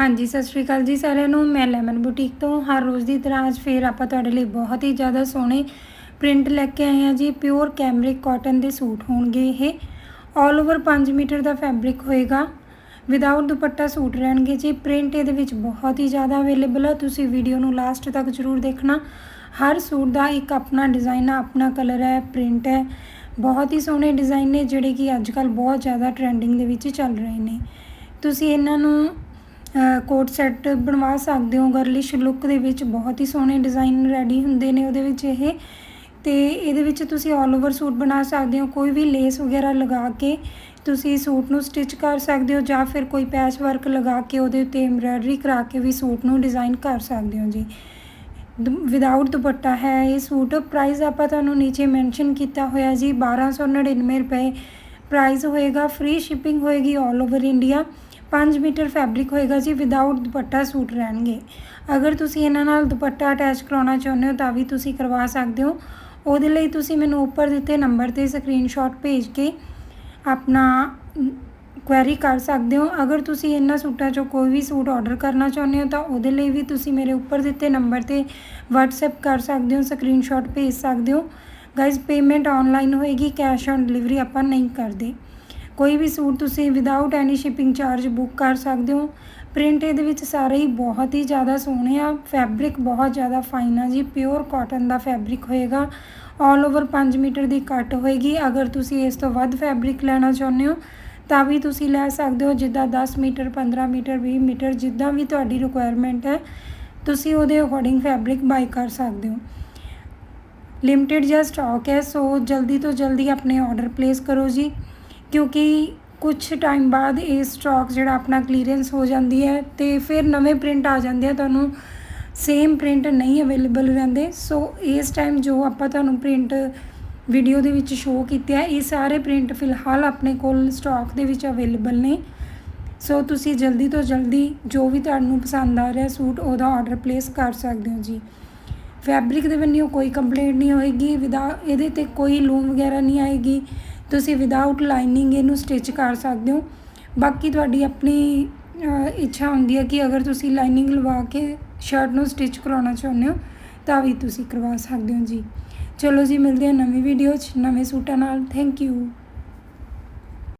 ਹਾਂਜੀ, ਸਤਿ ਸ਼੍ਰੀ ਅਕਾਲ ਜੀ ਸਾਰਿਆਂ ਨੂੰ। ਮੈਂ ਲੈਮਨ ਬੁਟੀਕ ਤੋਂ। ਹਰ ਰੋਜ਼ ਦੀ ਤਰ੍ਹਾਂ ਅੱਜ ਫੇਰ ਆਪਾਂ ਤੁਹਾਡੇ ਲਈ ਬਹੁਤ ਹੀ ਜ਼ਿਆਦਾ ਸੋਹਣੇ ਪ੍ਰਿੰਟ ਲੈ ਕੇ ਆਏ ਹਾਂ ਜੀ। ਪਿਓਰ ਕੈਮਰਿਕ ਕਾਟਨ ਦੇ ਸੂਟ ਹੋਣਗੇ ਇਹ। ਆਲ ਓਵਰ 5 ਮੀਟਰ ਦਾ ਫੈਬਰਿਕ ਹੋਏਗਾ। ਵਿਦਆਊਟ ਦੁਪੱਟਾ ਸੂਟ ਰਹਿਣਗੇ ਜੀ। ਪ੍ਰਿੰਟ ਇਹਦੇ ਵਿੱਚ ਬਹੁਤ ਹੀ ਜ਼ਿਆਦਾ ਅਵੇਲੇਬਲ ਹੈ ਤੁਸੀਂ ਵੀਡੀਓ ਨੂੰ ਲਾਸਟ ਤੱਕ ਜ਼ਰੂਰ ਦੇਖਣਾ। ਹਰ ਸੂਟ ਦਾ ਇੱਕ ਆਪਣਾ ਡਿਜ਼ਾਈਨ ਹੈ ਆਪਣਾ ਕਲਰ ਹੈ ਪ੍ਰਿੰਟ ਹੈ। ਬਹੁਤ ਹੀ ਸੋਹਣੇ ਡਿਜ਼ਾਈਨ ਨੇ ਜਿਹੜੇ ਕਿ ਅੱਜ ਕੱਲ ਬਹੁਤ ਜ਼ਿਆਦਾ ਟ੍ਰੈਂਡਿੰਗ ਦੇ ਵਿੱਚ ਚੱਲ ਰਹੇ ਨੇ। ਤੁਸੀਂ ਇਹਨਾਂ ਨੂੰ ਕੋਟ ਸੈੱਟ ਬਣਵਾ ਸਕਦੇ ਹੋ ਗਰਲਿਸ਼ ਲੁੱਕ ਦੇ ਵਿੱਚ ਬਹੁਤ ਹੀ ਸੋਹਣੇ ਡਿਜ਼ਾਈਨ ਰੈਡੀ ਹੁੰਦੇ ਨੇ ਉਹਦੇ ਵਿੱਚ ਇਹ। ਤੇ ਇਹਦੇ ਵਿੱਚ ਤੁਸੀਂ ਆਲ ਓਵਰ ਸੂਟ ਬਣਾ ਸਕਦੇ ਹੋ, ਕੋਈ ਵੀ ਲੇਸ ਵਗੈਰਾ ਲਗਾ ਕੇ ਤੁਸੀਂ ਸੂਟ ਨੂੰ ਸਟਿਚ ਕਰ ਸਕਦੇ ਹੋ ਜਾਂ ਫਿਰ ਕੋਈ ਪੈਚ ਵਰਕ ਲਗਾ ਕੇ ਉਹਦੇ ਉੱਤੇ ਐਮਬ੍ਰਾਇਡਰੀ ਕਰਾ ਕੇ ਵੀ ਸੂਟ ਨੂੰ ਡਿਜ਼ਾਈਨ ਕਰ ਸਕਦੇ ਹੋ ਜੀ। ਵਿਦਆਊਟ ਦੁਪੱਟਾ ਹੈ ਇਹ ਸੂਟ। ਪ੍ਰਾਈਸ ਆਪਾਂ ਤੁਹਾਨੂੰ ਨੀਚੇ ਮੈਂਸ਼ਨ ਕੀਤਾ ਹੋਇਆ ਜੀ 1299 ਰੁਪਏ। ਪ੍ਰਾਈਸ ਹੋਏਗਾ ਫ੍ਰੀ ਸ਼ਿਪਿੰਗ ਹੋਏਗੀ all over India 5 metre fabric ਹੋਏਗਾ ਜੀ ਵਿਦਆਊਟ ਦੁਪੱਟਾ ਸੂਟ ਰਹਿਣਗੇ। ਅਗਰ ਤੁਸੀਂ ਇਹਨਾਂ ਨਾਲ ਦੁਪੱਟਾ ਅਟੈਚ ਕਰਾਉਣਾ ਚਾਹੁੰਦੇ ਹੋ, ਤਾਂ ਵੀ ਤੁਸੀਂ ਕਰਵਾ ਸਕਦੇ ਹੋ। ਉਹਦੇ ਲਈ ਤੁਸੀਂ ਮੈਨੂੰ ਉੱਪਰ ਦਿੱਤੇ ਨੰਬਰ ਤੇ ਸਕਰੀਨਸ਼ਾਟ ਭੇਜ ਕੇ ਆਪਣਾ ਕੁਐਰੀ ਕਰ ਸਕਦੇ ਹੋ। ਅਗਰ ਤੁਸੀਂ ਇਹਨਾਂ ਸੂਟਾਂ ਚੋਂ ਕੋਈ ਵੀ ਸੂਟ ਆਰਡਰ ਕਰਨਾ ਚਾਹੁੰਦੇ ਹੋ, ਤਾਂ ਉਹਦੇ ਲਈ ਵੀ ਤੁਸੀਂ ਮੇਰੇ ਉੱਪਰ ਦਿੱਤੇ ਨੰਬਰ ਤੇ WhatsApp ਕਰ ਸਕਦੇ ਹੋ ਸਕਰੀਨਸ਼ਾਟ ਭੇਜ ਸਕਦੇ ਹੋ। ਗਾਇਜ਼ ਪੇਮੈਂਟ ਆਨਲਾਈਨ ਹੋਏਗੀ ਕੈਸ਼ ਔਨ ਡਿਲੀਵਰੀ ਆਪਾਂ ਨਹੀਂ ਕਰਦੇ। ਕੋਈ ਵੀ ਸੂਟ ਤੁਸੀਂ without any shipping charge book ਕਰ ਸਕਦੇ ਹੋ। ਪ੍ਰਿੰਟ ਇਹਦੇ ਵਿੱਚ ਸਾਰੇ ਹੀ ਬਹੁਤ ਹੀ ਜ਼ਿਆਦਾ ਸੋਹਣੇ ਆ। ਫੈਬਰਿਕ ਬਹੁਤ ਜ਼ਿਆਦਾ ਫਾਈਨ ਆ ਜੀ। ਪਿਓਰ ਕਾਟਨ ਦਾ ਫੈਬਰਿਕ ਹੋਏਗਾ। ਆਲ ਓਵਰ 5 ਮੀਟਰ ਦੀ ਕੱਟ ਹੋਏਗੀ। ਅਗਰ ਤੁਸੀਂ ਇਸ ਤੋਂ ਵੱਧ ਫੈਬਰਿਕ ਲੈਣਾ ਚਾਹੁੰਦੇ ਹੋ, ਤਾਂ ਵੀ ਤੁਸੀਂ ਲੈ ਸਕਦੇ ਹੋ। ਜਿੱਦਾਂ 10 ਮੀਟਰ 15 ਮੀਟਰ 20 ਮੀਟਰ, ਜਿੱਦਾਂ ਵੀ ਤੁਹਾਡੀ ਰਿਕੁਆਇਰਮੈਂਟ ਹੈ, ਤੁਸੀਂ ਉਹਦੇ ਅਕੋਰਡਿੰਗ ਫੈਬਰਿਕ ਬਾਈ ਕਰ ਸਕਦੇ ਹੋ। ਲਿਮਟਿਡ ਜਿਹਾ ਸਟਾਕ ਹੈ, ਸੋ ਜਲਦੀ ਤੋਂ ਜਲਦੀ ਆਪਣੇ ਆਰਡਰ ਪਲੇਸ ਕਰੋ ਜੀ। ਕਿਉਂਕਿ ਕੁਝ ਟਾਈਮ ਬਾਅਦ ਇਹ ਸਟਾਕ ਜਿਹੜਾ ਆਪਣਾ ਕਲੀਅਰੈਂਸ ਹੋ ਜਾਂਦੀ ਹੈ ਤੇ ਫਿਰ ਨਵੇਂ ਪ੍ਰਿੰਟ ਆ ਜਾਂਦੇ ਆ, ਤੁਹਾਨੂੰ ਸੇਮ ਪ੍ਰਿੰਟ ਨਹੀਂ ਅਵੇਲੇਬਲ ਰਹਿੰਦੇ। ਸੋ ਇਸ ਟਾਈਮ ਜੋ ਆਪਾਂ ਤੁਹਾਨੂੰ ਪ੍ਰਿੰਟ ਵੀਡੀਓ ਦੇ ਵਿੱਚ ਸ਼ੋਅ ਕੀਤੇ ਆ, ਇਹ ਸਾਰੇ ਪ੍ਰਿੰਟ ਫਿਲਹਾਲ ਆਪਣੇ ਕੋਲ ਸਟਾਕ ਦੇ ਵਿੱਚ ਅਵੇਲੇਬਲ ਨੇ। ਸੋ ਤੁਸੀਂ ਜਲਦੀ ਤੋਂ ਜਲਦੀ ਜੋ ਵੀ ਤੁਹਾਨੂੰ ਪਸੰਦ ਆ ਰਿਹਾ ਸੂਟ, ਉਹਦਾ ਆਰਡਰ ਪਲੇਸ ਕਰ ਸਕਦੇ ਹੋ ਜੀ। ਫੈਬਰਿਕ ਦੇ ਬੰਨਿਓ ਕੋਈ ਕੰਪਲੇਂਟ ਨਹੀਂ ਹੋਏਗੀ, ਵਿਦਾ ਇਹਦੇ ਤੇ ਕੋਈ ਲੂਮ ਵਗੈਰਾ ਨਹੀਂ ਆਏਗੀ। ਤੁਸੀਂ ਵਿਦਆਊਟ ਲਾਈਨਿੰਗ ਇਹਨੂੰ ਸਟਿਚ ਕਰ ਸਕਦੇ ਹੋ। ਬਾਕੀ ਤੁਹਾਡੀ ਆਪਣੀ ਇੱਛਾ ਹੁੰਦੀ ਹੈ ਕਿ ਅਗਰ ਤੁਸੀਂ ਲਾਈਨਿੰਗ ਲਵਾ ਕੇ ਸ਼ਰਟ ਨੂੰ ਸਟਿਚ ਕਰਾਉਣਾ ਚਾਹੁੰਦੇ ਹੋ, ਤਾਂ ਵੀ ਤੁਸੀਂ ਕਰਵਾ ਸਕਦੇ ਹੋ ਜੀ। ਚਲੋ ਜੀ, ਮਿਲਦੇ ਹਾਂ ਨਵੀਂ ਵੀਡੀਓ 'ਚ। ਨਵੇਂ ਸੂਟਾਂ ਨਾਲ। Thank you